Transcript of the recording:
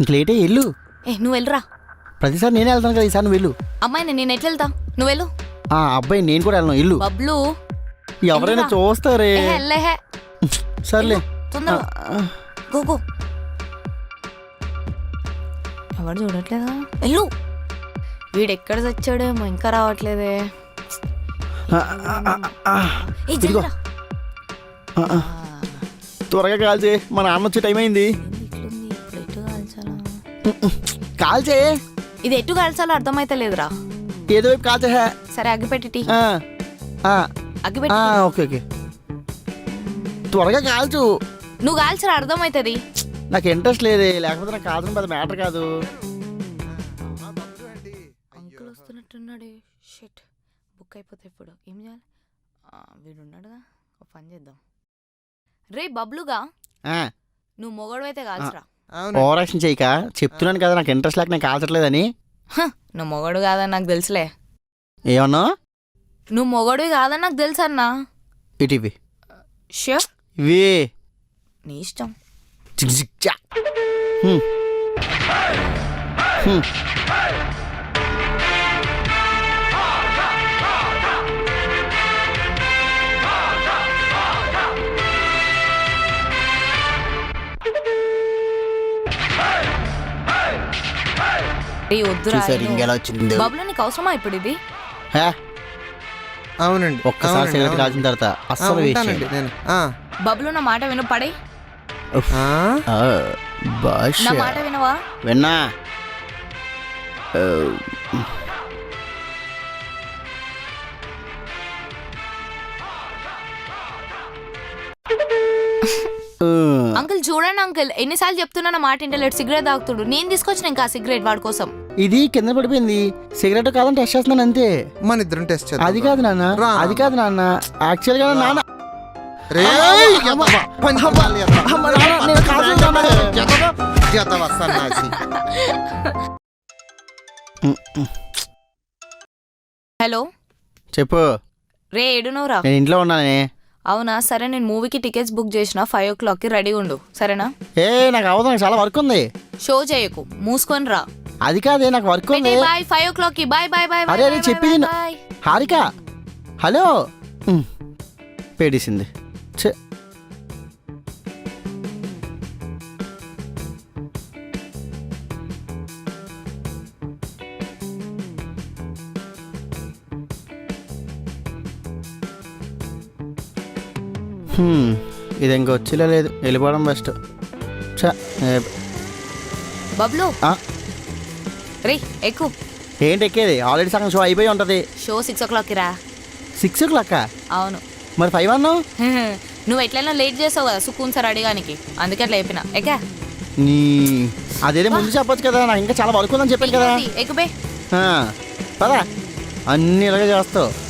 ఇంక లేటే వెళ్ళు. ఏ నువ్వు వెళ్ళరా. ప్రతిసారి నేనే వెళ్తాను కదా ఈసారి నువ్వు వెళ్ళు. అమ్మాయిని నేను ఎట్లా వెళ్తా? నువ్వు వెళ్ళు. ఆ అబ్బాయి నేను కూడా వెళ్ళను ఇల్లు బబ్లు. ఎవరైనా. చూస్తారే. ఏ సర్లే. తొందర ఆ, గో గో. ఎవరు చూడట్లేదా? వెళ్ళు. వీడు ఎక్కడ చచ్చాడేమో ఇంకా రావట్లేదే. ఆ, ఆ, ఆ, ఆ. ఏ ఇదిగో. జల్దిరా. ఆ, ఆ. త్వరగా కాల్ చేయి మా నాన్న వచ్చే టైం అయింది. కాల్ చేయి ఇది ఎటు కాల్చాలో అర్థమైతే లేదురా. ఏదో వైపు కాల్ చేయ సరే అగ్గిపెట్టి టీ. అగ్గిపెట్టి ఓకే ఓకే. త్వరగా కాల్చు. నువ్వు కాల్చరా అర్థమవుతుంది నాకు ఇంట్రెస్ట్ లేదే లేకపోతే నాకు కాదు పెద్ద మ్యాటర్ కాదు. అంకుల్ వస్తున్నట్టున్నాడే. షిట్. బుక్ అయిపోతే ఇప్పుడు. ఏం చేయాలి? ఆ, వీడు ఉన్నాడుగా ఒక పని చేద్దాం. రే బబ్లుగా. ఆ, నువ్వు మొగడు అయితే కాల్చరా అవును. ఓవర్ యాక్షన్ చేయక చెప్తున్నాను కదా నాకు ఇంట్రెస్ట్ లేక నేను కాల్చట్లేదని నువ్వు మొగడు కాదని నాకు తెలుసులే. ఏమన్నా? నువ్వు మొగడు కాదని నాకు తెలుసు అన్నా. ఇటు ఇవి షో. ఇవి నీ ఇష్టం. జిగ్ జిగ్ చా. హ్మ్. హ్మ్. రే వద్దురా చూసారు ఇను. ఇంకెలా వచ్చింది బబ్లు నీకు అవసరమా ఇప్పుడు ఇది హే, అవునండి ఒక్కసారి అవునండి, సిగరెట్ అవునండి. కాల్చిన తర్వాత ఆ, అస్సలు వేస్ట్ ఉంటానండి చేయను. నేను ఆ, బబ్లు నా మాట విను పడే ఆ, ఆ, భాష నా మాట వినవా విన్నా ఆ, ఆ, అంకుల్ చూడండి అంకుల్ ఎన్నిసార్లు చెప్తున్నా నా మాట ఇంటలేడు సిగరెట్ తాగుతుడు. నేను తీసుకొచ్చిన ఇంకా సిగరెట్ వాడి కోసం. ఇది కింద పడిపోయింది. సిగరెట్ కాదని టెస్ట్ చేస్తున్నాను అంతే. మన ఇద్దరం టెస్ట్ చేద్దాం అది కాదు నాన్న రా. అది కాదు నాన్న. యాక్చువల్గా నాన్న. రేయ్, అమ్మ, ఎదవ, పంచదాలి ఎదవ. అమ్మ, నాన్న, నేను కాదు నాన్న. ఎదవ, ఎదవ సన్నాసి. హలో? చెప్పు. రే ఏడునోరా? నేను ఇంట్లో ఉన్నానే. అవునా? సరే నేను మూవీకి టికెట్స్ బుక్ చేసిన. ఫైవ్ ఓ క్లాక్కి రెడీ ఉండు. సరేనా? ఏ నాకు అవదు నాకు చాలా వర్క్ ఉంది. షో చేయకు. మూసుకొని రా. అది కాదే నాకు వర్క్ ఉంది. బాయ్. ఫైవ్ ఓ క్లాక్కి బాయ్ బాయ్ బాయ్ అరే, అరే, చెప్పేది విను. హారిక. హలో. పేడేసింది. ఛే. ఇది ఇంక వచ్చేలా లేదు. వెళ్ళిపోవడం బెస్ట్. బబ్లు. రే ఎక్కు. ఏంటి ఎక్కేది? ఆల్రెడీ సగం షో అయిపోయి ఉంటుంది. షో సిక్స్ ఓ క్లాక్కి రా సిక్స్ ఓ క్లాక్ అవును. మరి ఫైవ్ అన్నావు? నువ్వు ఎట్లయినా లేట్ చేసావు కదా సుకూన్ సార్ అడిగానికి. అందుకే అట్లా చెప్పిన. ఎక్కా. నీ అదేదో ముందు చెప్పొచ్చు కదా. నాకు ఇంకా చాలా వర్క్ ఉందని చెప్పాను కదా. ఎక్కుబే ఆ, పదా. అన్ని ఇలాగే చేస్తావు.